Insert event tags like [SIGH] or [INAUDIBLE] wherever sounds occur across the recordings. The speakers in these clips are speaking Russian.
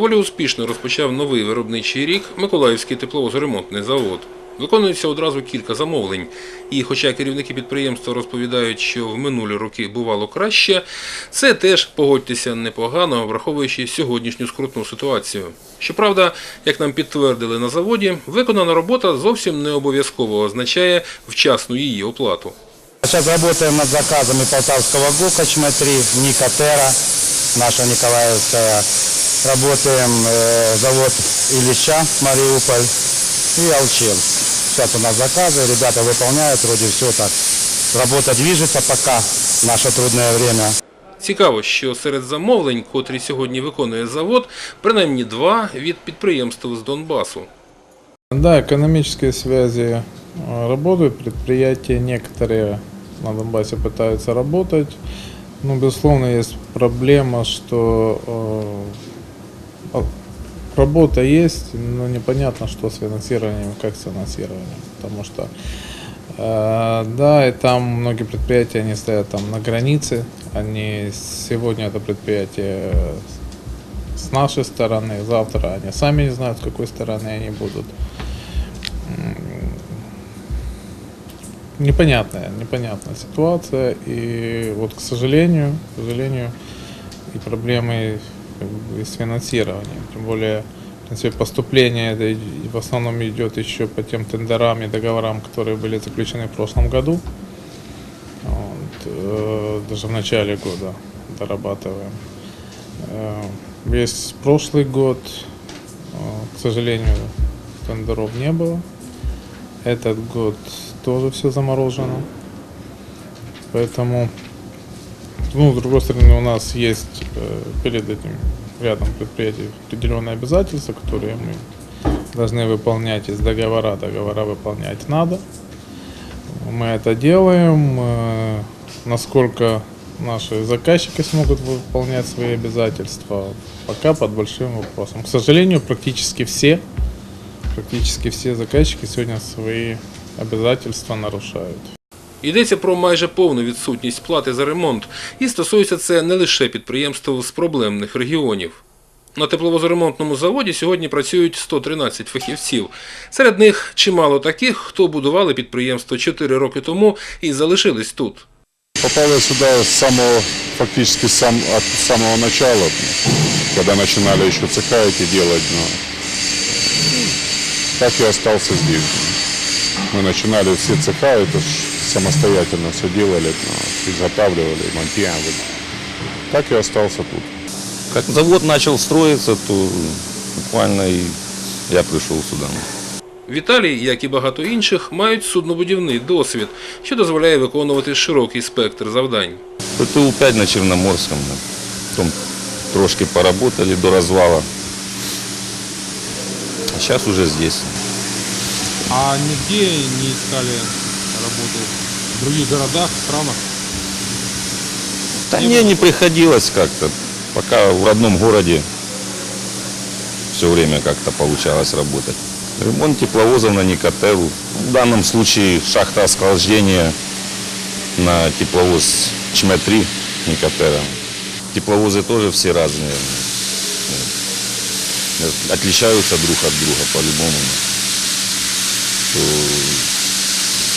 Доволі успішно розпочав новий виробничий рік Миколаївський тепловозоремонтний завод. Виконується одразу кілька замовлень. І хоча керівники підприємства розповідають, що в минулі роки бувало краще, це теж, погодьтеся, непогано, враховуючи сьогоднішню скрутну ситуацію. Щоправда, як нам підтвердили на заводі, виконана робота зовсім не обов'язково означає вчасну її оплату. Сейчас работаем над заказами Полтавского ГУКа ЧМ-3, Никотера, наша Николаевская. Работаем э, завод Ильича, Мариуполь и Алчевск. Сейчас у нас заказы, ребята выполняют, вроде все так. Работа движется пока, в наше трудное время. Цікаво, що серед замовлень, котрі сьогодні виконує завод, принаймні два від підприємств з Донбасу. Да, экономические связи э, работают, предприятия некоторые на Донбассе пытаются работать. Но, безусловно, есть проблема, что э, а, работа есть, но непонятно, что с финансированием, как с финансированием. Потому что, э, да, и там многие предприятия, они стоят там на границе. Они сегодня это предприятие с нашей стороны, завтра они сами не знают, с какой стороны они будут. Непонятная, непонятная ситуация. И вот, к сожалению, к сожалению, и проблемы как бы, и с. Тем более, в принципе, поступление это в основном идет еще по тем тендерам и договорам, которые были заключены в прошлом году. Вот, э, даже в начале года дорабатываем. Э, Весь прошлый год, э, к сожалению, тендеров не было. Этот год тоже все заморожено. Поэтому, ну, с другой стороны, у нас есть э, перед этим рядом предприятий определенные обязательства, которые мы должны выполнять из договора. Договора выполнять надо. Мы это делаем. Э, Насколько наши заказчики смогут выполнять свои обязательства, пока под большим вопросом. К сожалению, практически все, практически все заказчики сегодня свои обязательства нарушают. Йдеться про майже повну відсутність плати за ремонт, і стосується це не лише підприємств з проблемних регіонів. На тепловозоремонтному заводі сьогодні працюють 113 фахівців. Серед них чимало таких, хто будували підприємство 4 роки тому і залишились тут. Попал я сюда с самого, фактически сам, от самого начала, когда начинали еще цеха эти делать, но так и остался здесь. Мы начинали все цеха, это ж самостоятельно все делали, но изготавливали, монтировали. Так и остался тут. Как завод начал строиться, то буквально и я пришел сюда. Віталій, як і багато інших, мають суднобудівний досвід, що дозволяє виконувати широкий спектр завдань. ПТУ-5 на Черноморском. да. Потом трошки поработали до развала. А сейчас уже здесь. А нигде не искали работу в других городах, странах? Да мне не приходилось как-то. Пока в родном городе все время как-то получалось работать. Ремонт тепловозов на Никотеру. В данном случае шахта охлаждения на тепловоз ЧМ-3 Никотера. Тепловозы тоже все разные. Отличаются друг от друга по-любому.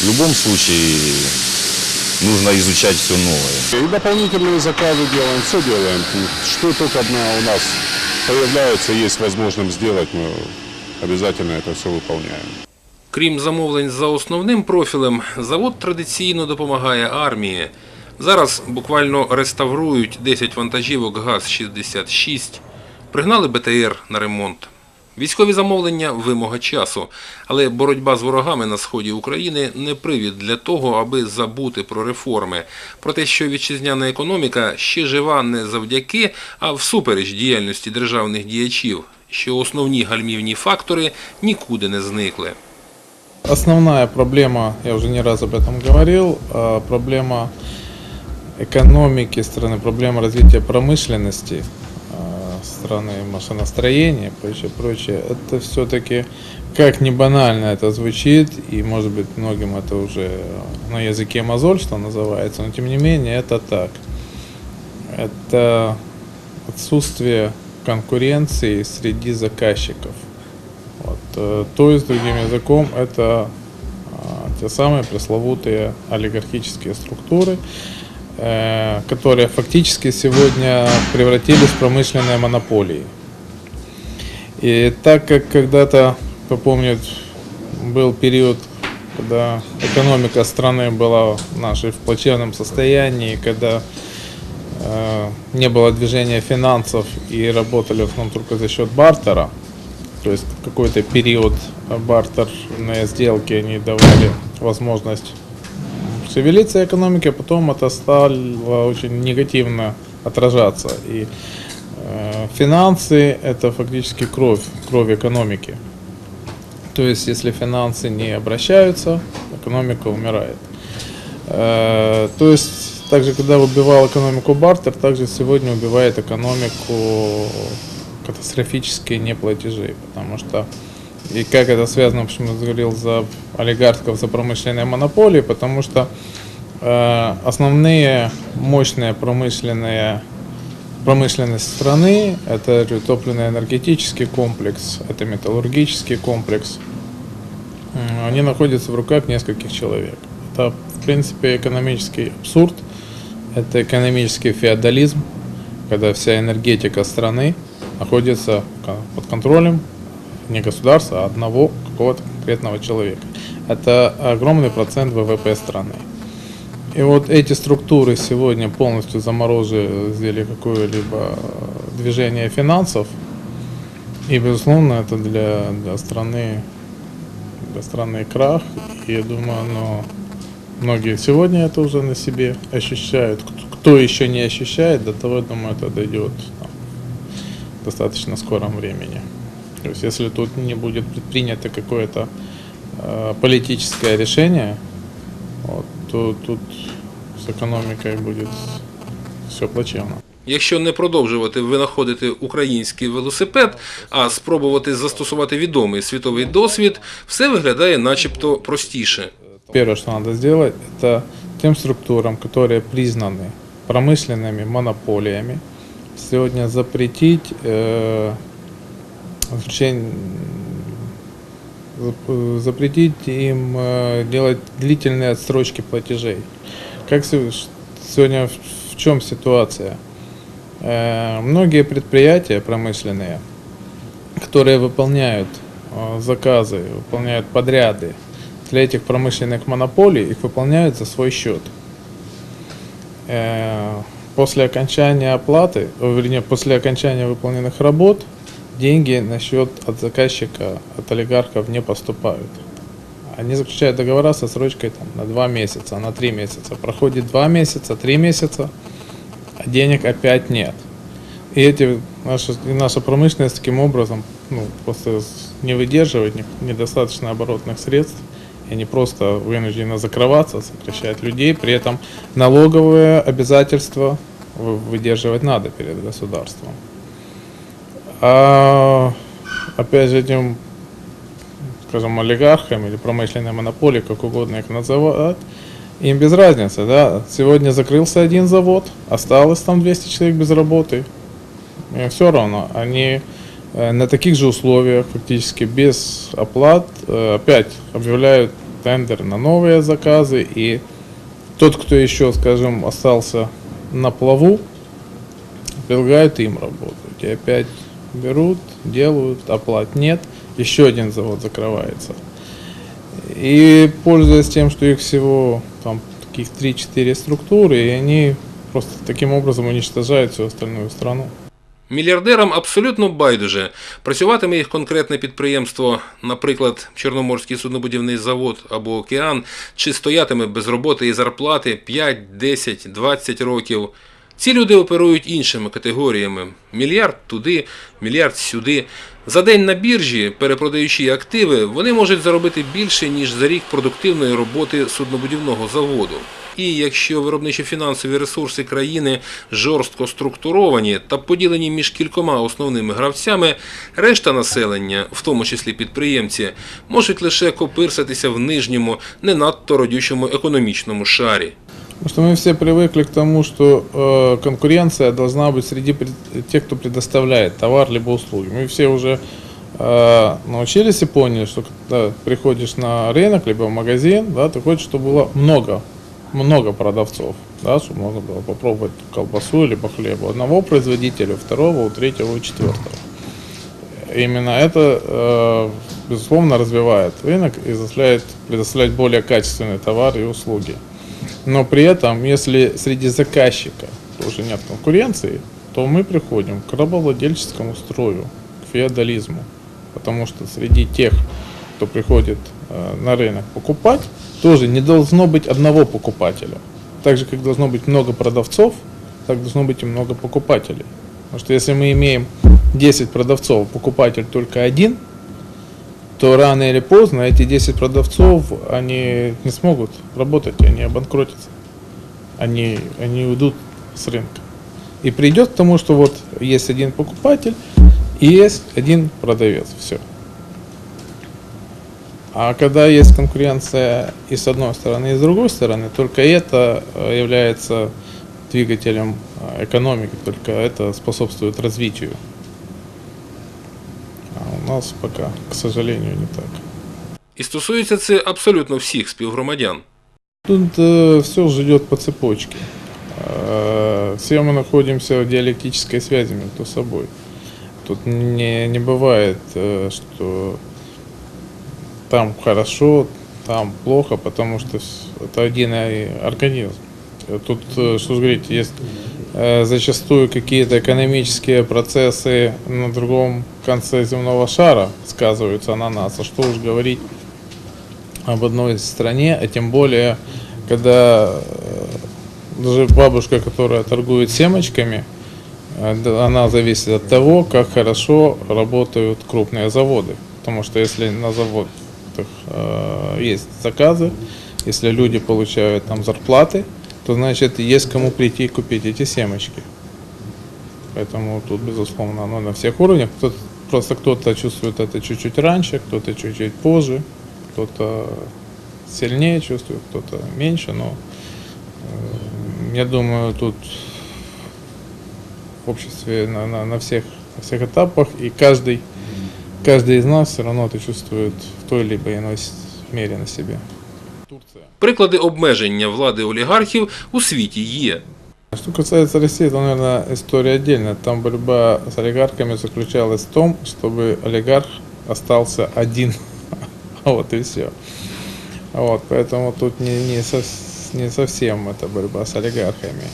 То В любом случае нужно изучать все новое. И дополнительные заказы делаем, все делаем. Что только одна у нас появляется, есть возможность сделать, мы обязательно это все выполняем. Крім замовлень за основним профілем, завод традиційно допомагає армії. Зараз буквально реставрують 10 вантажівок ГАЗ-66, пригнали БТР на ремонт. Військові замовлення – вимога часу, але боротьба з ворогами на сході України не привід для того, аби забути про реформи, про те, що вітчизняна економіка ще жива не завдяки, а всупереч діяльності державних діячів, що основні гальмівні фактори нікуди не зникли. Основная проблема, я уже не раз об этом говорил, а, проблема экономики страны, проблема развития промышленности а, страны, машиностроения прочее, прочее, это все-таки, как не банально это звучит, и может быть многим это уже на языке мозоль, что называется, но тем не менее это так. Это отсутствие конкуренции среди заказчиков. Вот. э, То есть, другим языком, это а, те самые пресловутые олигархические структуры, которые фактически сегодня превратились в промышленные монополии. И так как когда-то, кто помнит, был период, когда экономика страны была нашей в плачевном состоянии, когда э, не было движения финансов и работали в основном только за счет бартера, то есть какой-то период э, бартерные сделки они давали возможность шевелиться экономике, а потом это стало очень негативно отражаться. И э, финансы это фактически кровь, кровь экономики. То есть, если финансы не обращаются, экономика умирает. Э, То есть, также, когда убивал экономику бартер, также сегодня убивает экономику катастрофические неплатежи, потому что и как это связано, почему я говорил за олигархов, за промышленные монополии, потому что э, основные мощные промышленные промышленность страны, это топливно-энергетический комплекс, это металлургический комплекс. Они находятся в руках нескольких человек. Это, в принципе, экономический абсурд, это экономический феодализм, когда вся энергетика страны находится под контролем не государства, а одного какого-то конкретного человека. Это огромный процент ВВП страны. И вот эти структуры сегодня полностью заморозили какое-либо движение финансов. И, безусловно, это для, для страны для страны крах. И я думаю, но многие сегодня это уже на себе ощущают. Кто еще не ощущает, до того, я думаю, это дойдет там, в достаточно скором времени. То есть, если тут не будет предпринято какое-то э, политическое решение, вот, то тут с економікою буде все плачевно. Якщо не продовжувати винаходити український велосипед, а спробувати застосувати відомий світовий досвід, все виглядає начебто простіше. Первое, что надо сделать, это тем структурам, которые признаны промышленными монополиями, сегодня запретить э, заключение- зап- запретить им э, делать длительные отсрочки платежей. Как се- сегодня в, чем ситуация? Э, многие предприятия промышленные, которые выполняют э, заказы, выполняют подряды для этих промышленных монополий, их выполняют за свой счет. Э, После окончания оплаты, э, вернее, после окончания выполненных работ, деньги на счет от заказчика, от олигархов не поступают. Они заключают договора со срочкой там, на 2 месяца, на 3 месяца. Проходит 2 месяца, 3 месяца, а денег опять нет. И эти наша, и наша промышленность таким образом ну, просто не выдерживает не- недостаточно оборотных средств. И они просто вынуждены закрываться, сокращать людей. При этом налоговые обязательства вы- выдерживать надо перед государством. А опять же этим, скажем, олигархам или промышленной монополии, как угодно их называть, им без разницы, да. Сегодня закрылся один завод, осталось там 200 человек без работы. Им все равно, они э, на таких же условиях, фактически без оплат, э, опять объявляют тендер на новые заказы, и тот, кто еще, скажем, остался на плаву, предлагают им работать. И опять берут, делают, оплат нет, еще один завод закрывается. И пользуясь тем, что их всего там таких 3-4 структуры, и они просто таким образом уничтожают всю остальную страну. Мільярдерам абсолютно байдуже, працюватиме їх конкретне підприємство, наприклад, Чорноморський суднобудівний завод або океан, чи стоятиме без роботи і зарплати 5, 10, 20 років. Ці люди оперують іншими категоріями: мільярд туди, мільярд сюди. За день на біржі, перепродаючи активи, вони можуть заробити більше, ніж за рік продуктивної роботи суднобудівного заводу. І якщо виробничо-фінансові ресурси країни жорстко структуровані та поділені між кількома основними гравцями, решта населення, в тому числі підприємці, можуть лише копирсатися в нижньому, не надто родючому економічному шарі. Потому что мы все привыкли к тому, что э, конкуренция должна быть среди тех, кто предоставляет товар либо услуги. Мы все уже э, научились и поняли, что когда приходишь на рынок либо в магазин, да, ты хочешь, чтобы было много, много продавцов, да, чтобы можно было попробовать колбасу либо хлеб одного производителя, второго, третьего, четвертого. Именно это, э, безусловно, развивает рынок и заставляет предоставлять более качественные товары и услуги. Но при этом, если среди заказчика тоже нет конкуренции, то мы приходим к рабовладельческому строю, к феодализму. Потому что среди тех, кто приходит э, на рынок покупать, тоже не должно быть одного покупателя. Так же, как должно быть много продавцов, так должно быть и много покупателей. Потому что если мы имеем 10 продавцов, а покупатель только один, то рано или поздно эти 10 продавцов, они не смогут работать, они обанкротятся. Они, они уйдут с рынка. И придет к тому, что вот есть один покупатель и есть один продавец. Все. А когда есть конкуренция и с одной стороны, и с другой стороны, только это э, является двигателем э, экономики, только это способствует развитию А у нас пока, к сожалению, не так. І стосується це абсолютно всіх співгромадян. Тут все живет по цепочке. Э, все мы находимся в диалектической связи между собой. Тут не, не бывает, э, что там хорошо, там плохо, потому что с- это единый организм. Э, Тут, э, что ж говорить, есть э, зачастую какие-то экономические процессы на другом конце земного шара сказываются на нас. А что уж говорить об одной стране, а тем более, когда э, даже бабушка, которая торгует семечками, э, она зависит от того, как хорошо работают крупные заводы. Потому что если на заводах э, есть заказы, если люди получают там зарплаты, то значит есть кому прийти и купить эти семечки. Поэтому тут, безусловно, оно на всех уровнях. Кто- просто кто-то чувствует это чуть-чуть раньше, кто-то чуть-чуть позже, кто-то сильнее чувствует, кто-то меньше, но э, я думаю, тут в обществе на, на, на всех, на всех этапах, и каждый, каждый из нас все равно это чувствует в той либо иной с- мере на себе. Турция. Приклади обмеження влади олігархів у світі є. Что касается России, то, наверное, история отдельная. Там борьба с олигархами заключалась в том, чтобы олигарх остался один. [LAUGHS] Вот и все. Вот, поэтому тут не, не, сов- не совсем это борьба с олигархами.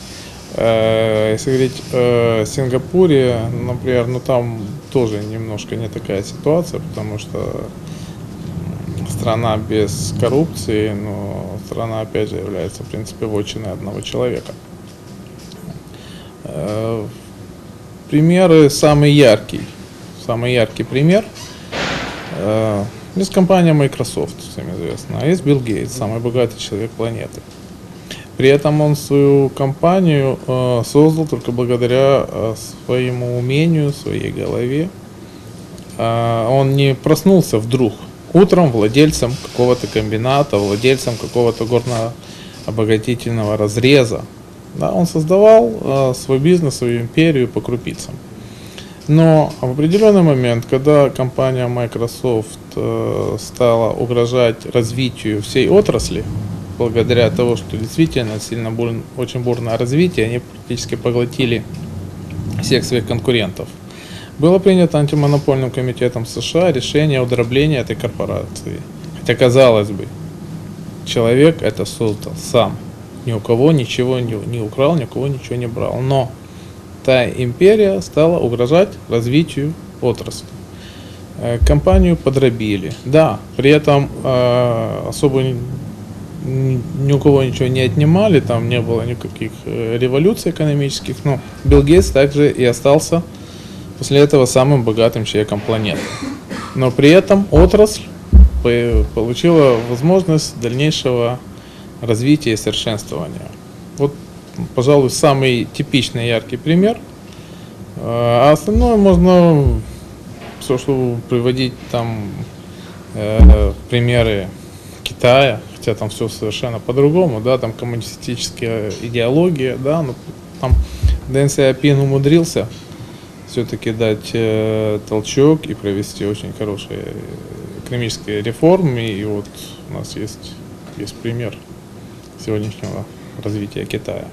Э, Если говорить о Сингапуре, например, ну там тоже немножко не такая ситуация, потому что страна без коррупции, но страна опять же является, в принципе, вотчиной одного человека. Э, Примеры самый яркий. Самый яркий пример. э, Есть компания Microsoft, всем известно, а есть Билл Гейтс, самый богатый человек планеты. При этом он свою компанию э, создал только благодаря э, своему умению, своей голове. А, Он не проснулся вдруг утром владельцем какого-то комбината, владельцем какого-то горно-обогатительного разреза. Да, он создавал э, свой бизнес, свою империю по крупицам. Но в определенный момент, когда компания Microsoft э, стала угрожать развитию всей отрасли, благодаря тому, что действительно сильно бур- очень бурное развитие, они практически поглотили всех своих конкурентов. Было принято антимонопольным комитетом США решение о дроблении этой корпорации. Хотя, казалось бы, человек это создал сам. Ни у кого ничего не, не украл, ни у кого ничего не брал. Но та империя стала угрожать развитию отрасли. Э, Компанию подробили. Да, при этом э, особо ни, ни- у кого ничего не отнимали, там не было никаких э, революций экономических, но Билл Гейтс также и остался после этого самым богатым человеком планеты. Но при этом отрасль по- получила возможность дальнейшего развития и совершенствования. Вот, пожалуй, самый типичный яркий пример. Э, А остальное можно все, что приводить там э, примеры Китая, хотя там все совершенно по-другому, да, там коммунистическая идеология, да, но там Дэн Сяопин умудрился все-таки дать э, толчок и провести очень хорошие экономические реформы, и вот у нас есть, есть пример сегодняшнего развития Китая.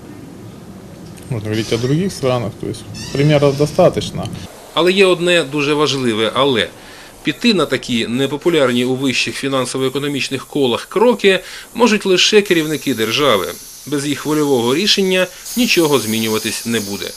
Можно говорить о других странах, то есть примеров достаточно. Але є одне дуже важливе але. Піти на такі непопулярні у вищих фінансово-економічних колах кроки можуть лише керівники держави. Без їх вольового рішення нічого змінюватись не буде.